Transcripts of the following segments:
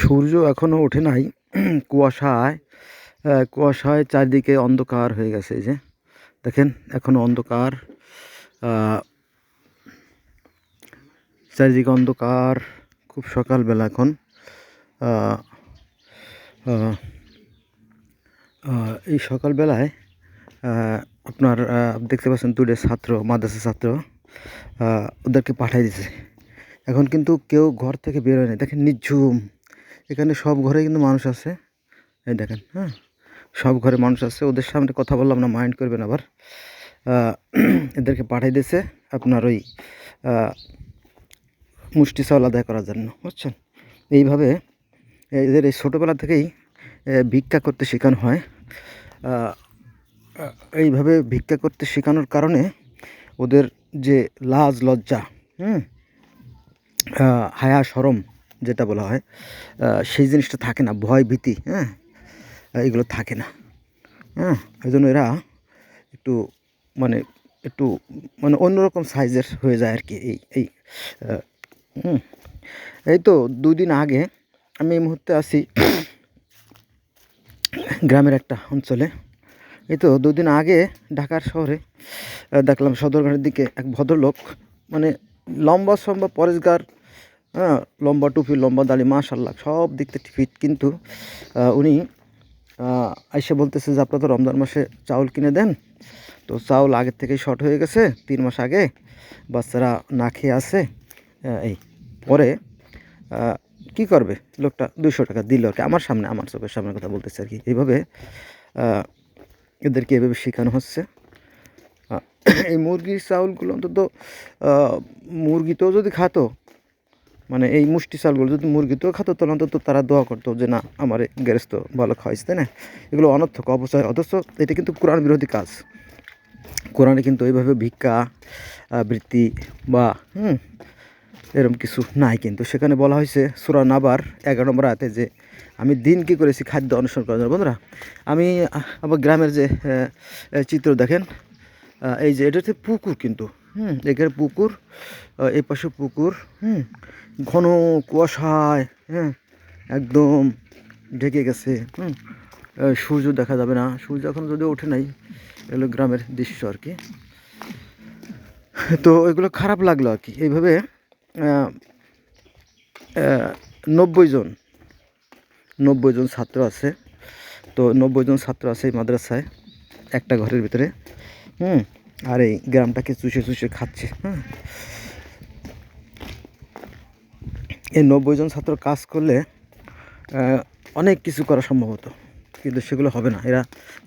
সূর্য এখনও ওঠে নাই, কুয়াশায় কুয়াশায় চারদিকে অন্ধকার হয়ে গেছে যে। দেখেন এখনও অন্ধকার চারিদিকে অন্ধকার, খুব সকালবেলা এখন এই সকালবেলায় আপনার দেখতে পাচ্ছেন দূরে ছাত্র মাদ্রাসা ছাত্র ওদেরকে পাঠিয়ে দিছে। এখন কিন্তু কেউ ঘর থেকে বের হয় না দেখেন, নিঝুম এখানে সব ঘরে কিন্তু মানুষ আছে। এই দেখেন হ্যাঁ? সব ঘরে মানুষ আছে। ওদের সামনে কথা বললাম না, মাইন্ড করবেন আবার। এদেরকে পাঠিয়ে দিয়েছে আপনার ওই মুষ্টি চাউল আদায় করার জন্য, বুঝছেন? এইভাবে এদের এই ছোটোবেলা থেকেই ভিক্ষা করতে শেখানো হয়। এইভাবে ভিক্ষা করতে শেখানোর কারণে ওদের যে লাজ, লজ্জা, হুম? হায়া, সরম যেটা বলা হয় সেই জিনিসটা থাকে না, ভয় ভীতি হ্যাঁ? এগুলো থাকে না হ্যাঁ? এই জন্য এরা একটু মানে একটু মানে অন্যরকম সাইজের হয়ে যায় আর কি এই এই এই তো দুই দিন আগে আমি এই মুহূর্তে আছি গ্রামের একটা অঞ্চলে। এই তো দুদিন আগে ঢাকার শহরে দেখলাম সদরঘাটের দিকে এক ভদ্রলোক মানে লম্বা সম্বা পরেশগার হ্যাঁ লম্বা টুপি, লম্বা দাড়ি মাশাল্লাহ সব দিক থেকে ফিট কিন্তু উনি আইসে বলতেছে যে, আপনারা তো রমজান মাসে চাউল কিনে দেন? তো চাউল আগের থেকেই শর্ট হয়ে গেছে, তিন মাস আগে। বাচ্চারা না খেয়ে আসে এই, পরে কি করবে? লোকটা দুশো টাকা দিল আর কি, আমার সামনে, আমার চোখের সামনে কথা বলতেছে আর কি। এইভাবে এদেরকে এভাবে শেখানো হচ্ছে। এই মুরগির চাউলগুলো অন্তত মুরগিতেও যদি খাতো মানে এই মুষ্টি চালগুলো যদি মুরগিতেও খাতো, তাহলে অন্তত তারা দোয়া করতো যে, না, আমার গ্যারেজ তো ভালো খাওয়াইছে, তাই না? এগুলো অনর্থক অবচয় অথচ এটা কিন্তু কোরআন বিরোধী কাজ। কোরআনে কিন্তু এইভাবে ভিক্ষা বৃত্তি বা, হুম এরকম কিছু নাই কিন্তু। সেখানে বলা হয়েছে, সুরা নাবার এগারো নম্বর আয়াতে যে, আমি দিন কী করেছি খাদ্য অনুসরণ করার জন্য? বন্ধুরা, আমি আবার গ্রামের যে চিত্র দেখেন এই যে এটা হচ্ছে পুকুর কিন্তু। হুম, এখানে পুকুর এই পাশে পুকুর, হুম, ঘন কুয়াশায় হ্যাঁ একদম ঢেকে গেছে, হুম সূর্য দেখা যাবে না, সূর্য এখন যদিও ওঠে নাই, এগুলো গ্রামের দৃশ্য আর কি। তো এগুলো খারাপ লাগল আর কি, এইভাবে নব্বই জন নব্বই জন ছাত্র আছে, তো নব্বই জন ছাত্র আছে এই মাদ্রাসায়, একটা ঘরের ভিতরে, হুম আর এই গ্রামটাকে চুষে চুষে খাচ্ছে হ্যাঁ এই নব্বই জন ছাত্র কাজ করলে অনেক কিছু করা সম্ভব হতো, কিন্তু সেগুলো হবে না। এরা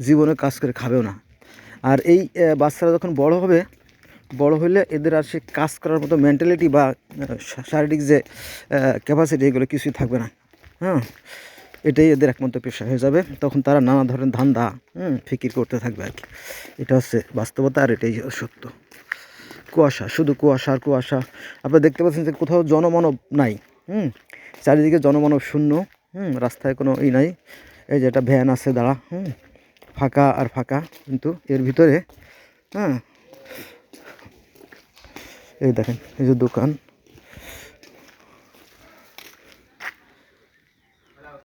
জীবনে কাজ করে খাবেও না। আর এই বাচ্চারা যখন বড় হবে, বড় হলে এদের আর সে কাজ করার মতো মেন্টালিটি বা শারীরিক যে ক্যাপাসিটি এগুলো কিছুই থাকবে না হ্যাঁ এটাই এদের একমাত্র পেশা হয়ে যাবে। তখন তারা নানা ধরনের ধান্দা, হুম, ফিকির করতে থাকবে আর কি। এটা হচ্ছে বাস্তবতা আর এটাই সত্য। কুয়াশা, শুধু কুয়াশা আর কুয়াশা। আপনারা দেখতে পাচ্ছেন যে কোথাও জনমানব নাই, হুম, চারিদিকে জনমানব শূন্য, হুম, রাস্তায় কোনো ই নাই। এই যে একটা ভ্যান আছে, দাঁড়া, হুম, ফাঁকা আর ফাঁকা, কিন্তু এর ভিতরে হ্যাঁ এই দেখেন, এই যে দোকান